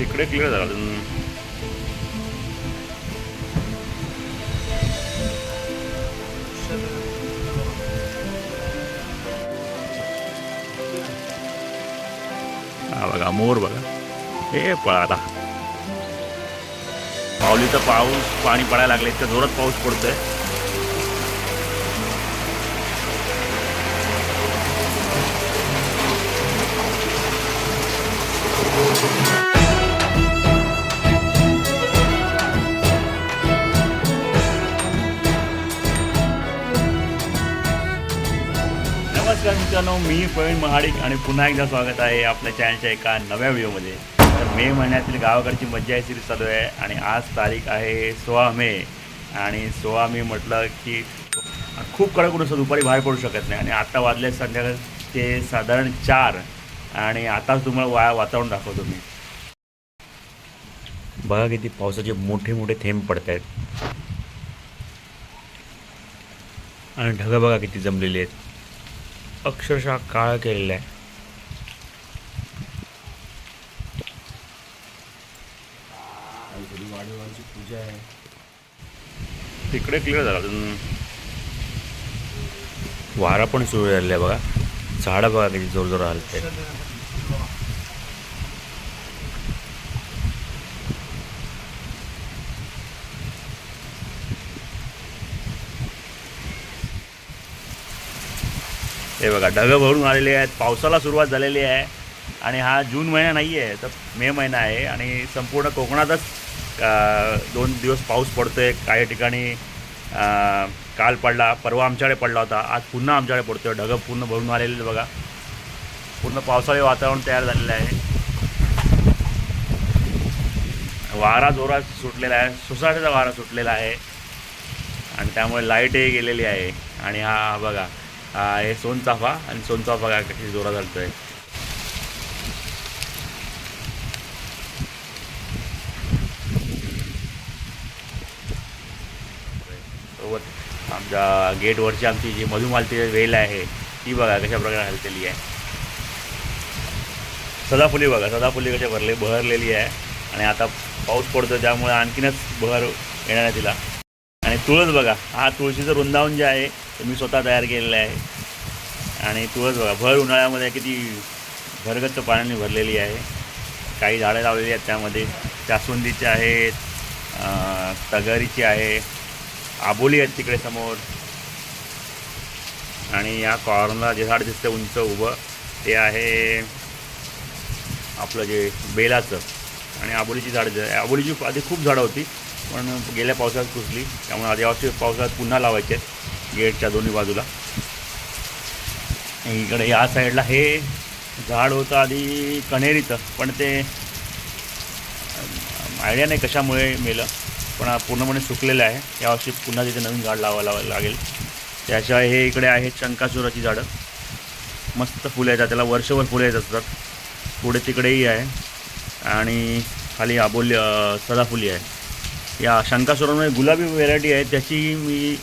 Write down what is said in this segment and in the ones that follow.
तिकडे क्लिअर झाला. अजून हा बघा मोर बघा. हे पळाला. माऊलीचा पाऊस पाणी पडायला लागले इतक्या जोरात पाऊस पडतोय. नमस्कार मित्रांनो मी प्रवीण महाडिक आणि पुन्हा एकदा स्वागत आहे आपल्या चॅनलच्या एका नव्या व्हिडिओमध्ये. तर मे महिन्यातील गावाकडची मज्जा आहे सिरीज चालू आहे आणि आज तारीख आहे सोळा मे. आणि सोळा मे म्हटलं की खूप कडक ऊन असं दुपारी बाहेर पडू शकत नाही. आणि आत्ता वाजले संध्याकाळ ते साधारण चार. आणि आताच तुम्हाला वा वातावरण दाखवतो मी. बघा किती पावसाचे मोठे मोठे थेंब पडत आहेत आणि ढगं बघा किती जमलेली आहेत. अक्षरशः काळ केलेला आहे. पूजा आहे तिकडे क्लिअर झाला अजून. वारा पण सुरू झालेला आहे बघा. झाडं बघा किती जोर जोर हे बघा ढगं भरून आलेले आहेत पावसाला सुरुवात झालेली आहे आणि हा जून महिना नाही आहे तर मे महिना आहे आणि संपूर्ण कोकणातच दोन दिवस पाऊस पडतो आहे काही ठिकाणी काल पडला परवा आमच्याकडे पडला होता आज पुन्हा आमच्याकडे पडतो आहे ढगं पूर्ण भरून आलेले आहेत बघा. पूर्ण पावसाळी वातावरण तयार झालेलं आहे. वारा जोरात सुटलेला आहे सुसाट्याचा वारा सुटलेला आहे. आणि त्यामुळे लाईटही गेलेली आहे. आणि हा बघा हा हे सोनचाफा आणि सोनचाफा काय कशी जोरात आहे सोबत आमच्या गेटवरची आमची जी मधुमालती वेल आहे ती बघा कशा प्रकारे हलतेली आहे. सदाफुली बघा सदाफुली कशा भरले बहरलेली आहे. आणि आता पाऊस पडतो त्यामुळे आणखीनच बहर येणार आहे तिला. आणि तुळस बघा हा तुळशीचं वृंदावन जे आहे ते मी स्वतः तयार केलेलं आहे. आणि तुळस बघा भर उन्हाळ्यामध्ये किती भरगच्च पाण्याने भरलेली आहे. काही झाडं लावलेली आहेत त्यामध्ये. जास्वंदीची आहेत तगरीची आहे आबोली आहेत तिकडे समोर. आणि या कॉर्नरला जे झाड दिसतं उंच उभं ते आहे आपलं जे बेलाचं. आणि आबोलीची झाडं आबोलीची आधी खूप झाडं होती पण गेल्या पावसाळ्यात कुसली त्यामुळे आधी यावर्षी पावसाळ्यात पुन्हा लावायचे आहेत. गेटच्या दोन्ही बाजूला. इकडे या साईडला हे झाड होतं आधी कण्हेरीचं पण ते आयडिया नाही कशामुळे मेलं पण पूर्णपणे सुकलेलं आहे. यावर्षी पुन्हा तिथे नवीन झाड लावा लावा लागेल. त्याशिवाय हे इकडे आहेत शंकासुराची झाडं. मस्त फुलं येतात त्याला वर्षभर फुलं येत असतात. पुढे तिकडेही आहे. आणि खाली आबोली सदाफुली आहे. या शंकासुरामध्ये गुलाबी व्हेरायटी आहे त्याची मी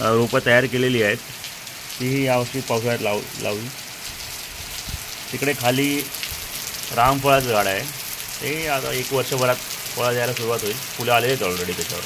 रोपं तयार केलेली आहेत. तीही यावर्षी पावसाळ्यात लाव लावली. तिकडे खाली रामफळाचं झाड आहे. ते आता एक वर्षभरात फळं द्यायला सुरुवात होईल. फुलं आलेली आहेत ऑलरेडी त्याच्यावर.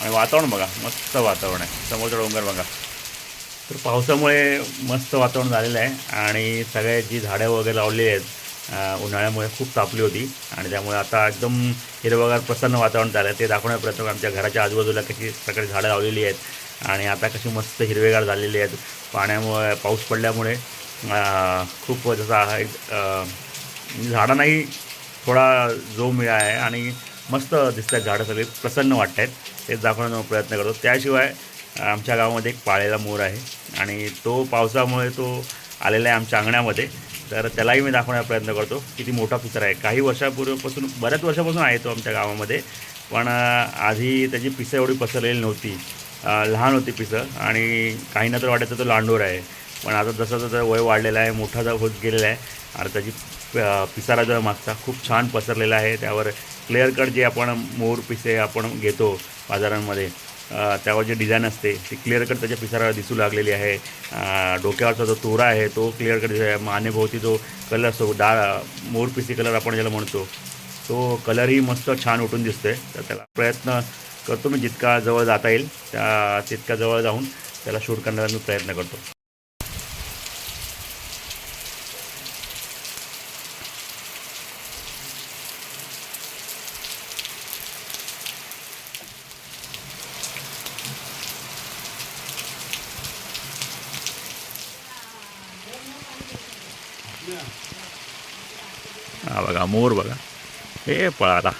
आणि वातावरण बघा मस्त वातावरण आहे. समोरचा डोंगर बघा. तर पावसामुळे मस्त वातावरण झालेलं आहे. आणि सगळे जी झाडं वगैरे लावलेली आहेत उन्हाळ्यामुळे खूप तापली होती. आणि त्यामुळे आता एकदम हिरवगार प्रसन्न वातावरण झालं आहे ते दाखवण्याचा प्रयत्न आमच्या घराच्या आजूबाजूला कशी सगळी झाडं लावलेली आहेत. आणि आता कशी मस्त हिरवेगार झालेली आहेत. पाण्यामुळे पाऊस पडल्यामुळे खूप जसा आहे झाडांनाही थोडा जो मिळा आहे आणि मस्त दिसत आहेत झाडं सगळी प्रसन्न वाटत आहेत. ते दाखवण्याचा प्रयत्न करतो. त्याशिवाय आमच्या गावामध्ये एक पाळलेला मोर आहे आणि तो पावसामुळे तो आलेला आहे आमच्या अंगणामध्ये. तर त्यालाही मी दाखवण्याचा प्रयत्न करतो. किती मोठा पिसर आहे. काही वर्षापूर्वीपासून बऱ्याच वर्षापासून आहे तो आमच्या गावामध्ये. पण आधी त्याची पिसं एवढी पसरलेली नव्हती. लहान होती पिसं आणि काहींना तर वाटायचं तो लांडोर आहे. पण आता जसं जसं वय वाढलेलं आहे मोठा जर होत गेलेला आहे आणि त्याची पिसारा जो मागचा खूप छान पसरलेला आहे. त्यावर क्लिअर कट जे आपण मोर पिसे आपण घेतो बाजारांमध्ये त्यावर जे डिझाईन असते ती क्लिअर कट त्याच्या पिसाराला दिसू लागलेली आहे. डोक्यावरचा जो तोरा आहे तो क्लिअर कट दिसत आहे मानेभोवती जो कलर असतो डाळ मोरपिसी कलर आपण ज्याला म्हणतो तो कलरही मस्त छान उठून दिसतोय. तर त्याला प्रयत्न करतो मी. जितका जवळ जाता येईल त्या तितका जवळ जाऊन त्याला शूट करण्याचा मी प्रयत्न करतो. हा बघा मोर बघा. हे पळाला.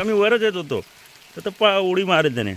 आम्ही वरच येत होतो. तर तो पळा उडी मारत त्याने.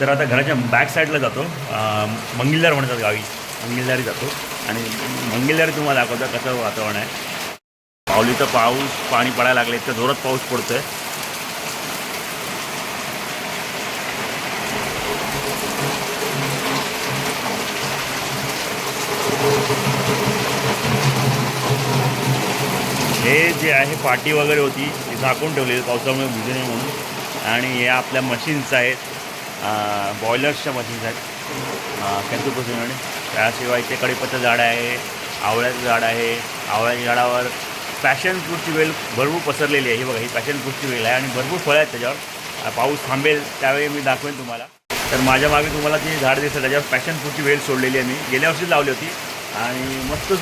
तर आता घराच्या बॅक साईडला जातो. मंगिलदार म्हणतात गावी. मंगिलदारी जातो. आणि मंगिलदारी तुम्हाला दाखवतो कसं वातावरण आहे. पावली तर पाऊस पाणी पडायला लागले तर जोरात पाऊस पडतोय. हे जे आहे पाटी वगैरे होती ती झाकून ठेवलेली पावसामुळे भिजू नये म्हणून. आणि हे आपल्या मशीन्स आहेत. बॉयलर्सच्या मशीन्स आहेत कॅन्टुपासून त्याशिवाय ते कडीपत्ता झाड आहे आवळ्याचं झाड आहे. आवळ्याच्या झाडावर पॅशन फ्रूटची वेल भरपूर पसरलेली आहे. ही बघा ही पॅशन फ्रूटची वेल आहे आणि भरपूर फळं आहेत त्याच्यावर. पाऊस थांबेल त्यावेळी मी दाखवेन तुम्हाला. तर माझ्या मागे तुम्हाला ती झाड दिसतं त्याच्यावर पॅशन फ्रूटची वेल सोडलेली आहे मी. गेल्या वर्षीच लावली होती आणि मस्त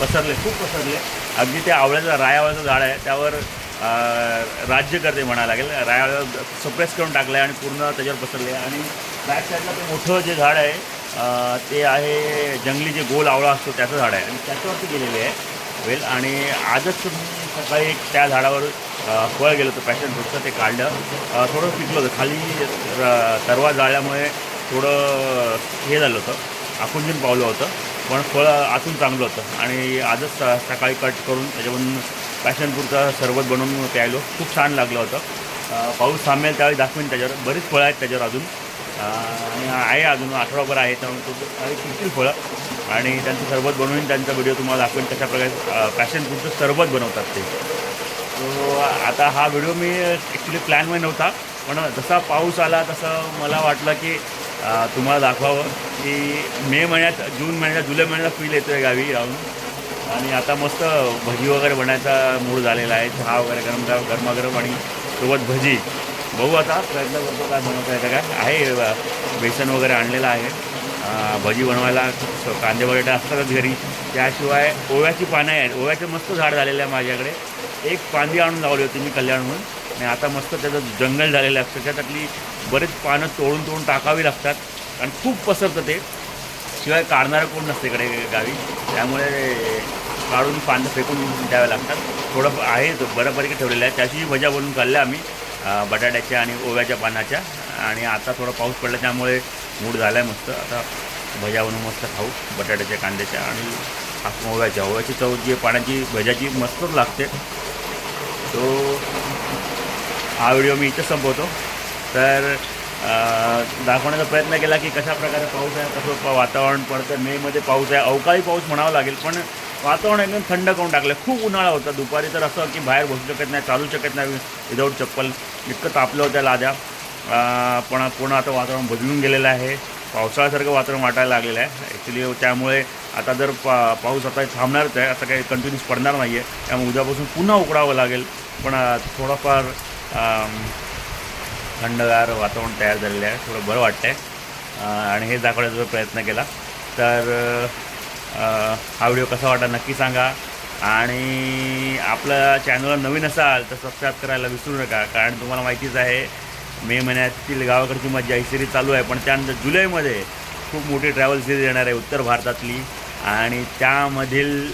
पसरले खूप पसरले. अगदी ते आवळ्याचं रायावळ्याचं झाड आहे. त्यावर राज्यकर्ते म्हणा म्हणायला लागेल. राया सप्रेस करून टाकलं आहे आणि पूर्ण त्याच्यावर पसरले आणि बॅक साईडला ते मोठं जे झाड आहे ते आहे जंगली जे गोल आवळा असतो त्याचं झाड आहे. आणि त्याच्यावरती गेलेले आहे. वेल आणि आजच मी सकाळी त्या झाडावर फळ गेलं होतं पॅशन फ्रूटचं ते काढलं. थोडं पिकलं होतं. खाली र- तरवा जाळल्यामुळे थोडं हे झालं होतं. आकुंजून पावलं होतं पण फळ आतून चांगलं होतं. आणि आजच स- सकाळी कट करून त्याच्यावरून पॅशनपूरचा सरबत बनवून प्यायलो. खूप छान लागलं होतं. पाऊस थांबेल त्यावेळी दाखवेन त्याच्यावर. बरीच फळं आहेत त्याच्यावर अजून. आणि आहे अजून आठवडाभर आहे त्यामुळे तो फळं. आणि त्यांचं सरबत बनवून त्यांचा व्हिडिओ तुम्हाला दाखवेन कशाप्रकारे प्रकारे सरबत बनवतात ते. तो आता हा व्हिडिओ मी ॲक्च्युली प्लॅनमध्ये नव्हता. पण जसा पाऊस आला तसं मला वाटलं की तुम्हाला दाखवावं. की मे महिन्यात जून महिन्यात जुलै महिन्यात फील येतो आहे गावी राहून. आणि आता मस्त भजी वगैरे बनायचा मूड झालेला आहे. चहा वगैरे गरम गरम गरमागरम आणि सोबत भजी. बघू आता प्रयत्न करतो काय बनवता येतं काय. आहे बेसन वगैरे आणलेलं आहे. भजी बनवायला कांदे बटाटे असतातच घरी. त्याशिवाय ओव्याची पानं आहेत. ओव्याचं मस्त झाड झालेलं आहे माझ्याकडे. एक पांदी आणून लावली होती मी कल्याणहून आणि आता मस्त त्याचं जंगल झालेलं आहे. त्याच्यातली बरेच पानं तोडून तोडून टाकावी लागतात. कारण खूप पसरतं ते. शिवाय काढणारं कोण नसते इकडे गावी. त्यामुळे काढून पानं फेकून द्यावे लागतात. थोडं आहे तो बऱ्यापैकी ठेवलेलं आहे. त्याची भज्या बनवून खाल्ल्या आम्ही बटाट्याच्या आणि ओव्याच्या पानाच्या. आणि आता थोडा पाऊस पडला त्यामुळे मूड झाला आहे मस्त. आता भज्या बनवून मस्त खाऊ बटाट्याच्या कांद्याच्या आणि आपण ओव्याच्या. ओव्याची चव जी पाण्याची भजाची मस्तच लागते. तो हा व्हिडिओ मी इथं संपवतो. तर दाखवण्याचा प्रयत्न केला की कशा प्रकारे पाऊस आहे कसं वातावरण पडतं मेमध्ये पाऊस आहे अवकाळी पाऊस म्हणावा लागेल पण वातावरण एकदम थंड करून टाकलं खूप उन्हाळा होता. दुपारी तर असं की बाहेर बसू शकत नाही चालू शकत नाही विदाऊट चप्पल. इतकं तापलं होत्या लाद्या. पण पूर्ण आता वातावरण बदलून गेलेलं आहे. पावसाळ्यासारखं वातावरण वाटायला लागलेलं आहे. ॲक्च्युली त्यामुळे आता जर पा पाऊस आता थांबणारच आहे आता काही कंटिन्यूस पडणार नाही आहे त्यामुळे उद्यापासून पुन्हा उकडावं लागेल. पण थोडंफार थंडगार वातावरण तयार झालेलं आहे. थोडं बरं वाटतं आहे आणि हे दाखवण्याचा प्रयत्न केला तर हा व्हिडिओ कसा वाटा नक्की सांगा. आणि आपल्या चॅनलला नवीन असाल तर सबस्क्राईब करायला विसरू नका कारण तुम्हाला माहितीच आहे मे महिन्यातील गावाकडची माझी ही सिरीज चालू आहे. पण त्यानंतर जुलैमध्ये खूप मोठी ट्रॅव्हल सिरीज येणार आहे उत्तर भारतातली. आणि त्यामधील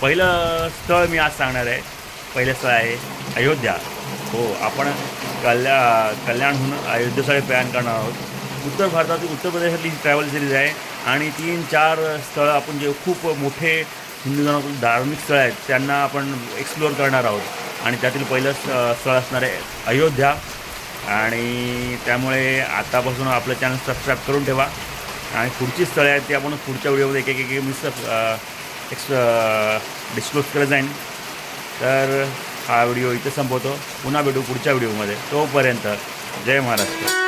पहिलं स्थळ मी आज सांगणार आहे. पहिलं स्थळ आहे अयोध्या. हो आपण कल्या कल्याणहून अयोध्येसाठी प्रयाण करणार आहोत उत्तर भारतातील उत्तर प्रदेशातली ट्रॅव्हल सिरीज आहे आणि तीन चार स्थळं आपण जे खूप मोठे हिंदू धर्मातील धार्मिक स्थळं आहेत त्यांना आपण एक्सप्लोअर करणार आहोत आणि त्यातील पहिलं स्थळ असणार आहे अयोध्या आणि त्यामुळे आतापासून आपलं चॅनल सबस्क्राईब करून ठेवा आणि पुढची स्थळे आहेत ती आपण पुढच्या व्हिडिओमध्ये एक एक मी सब एक्स डिस्क्लोज करत जाईन तर हा व्हिडिओ इथे संपवतो. पुन्हा भेटू पुढच्या व्हिडिओमध्ये. तोपर्यंत जय महाराष्ट्र.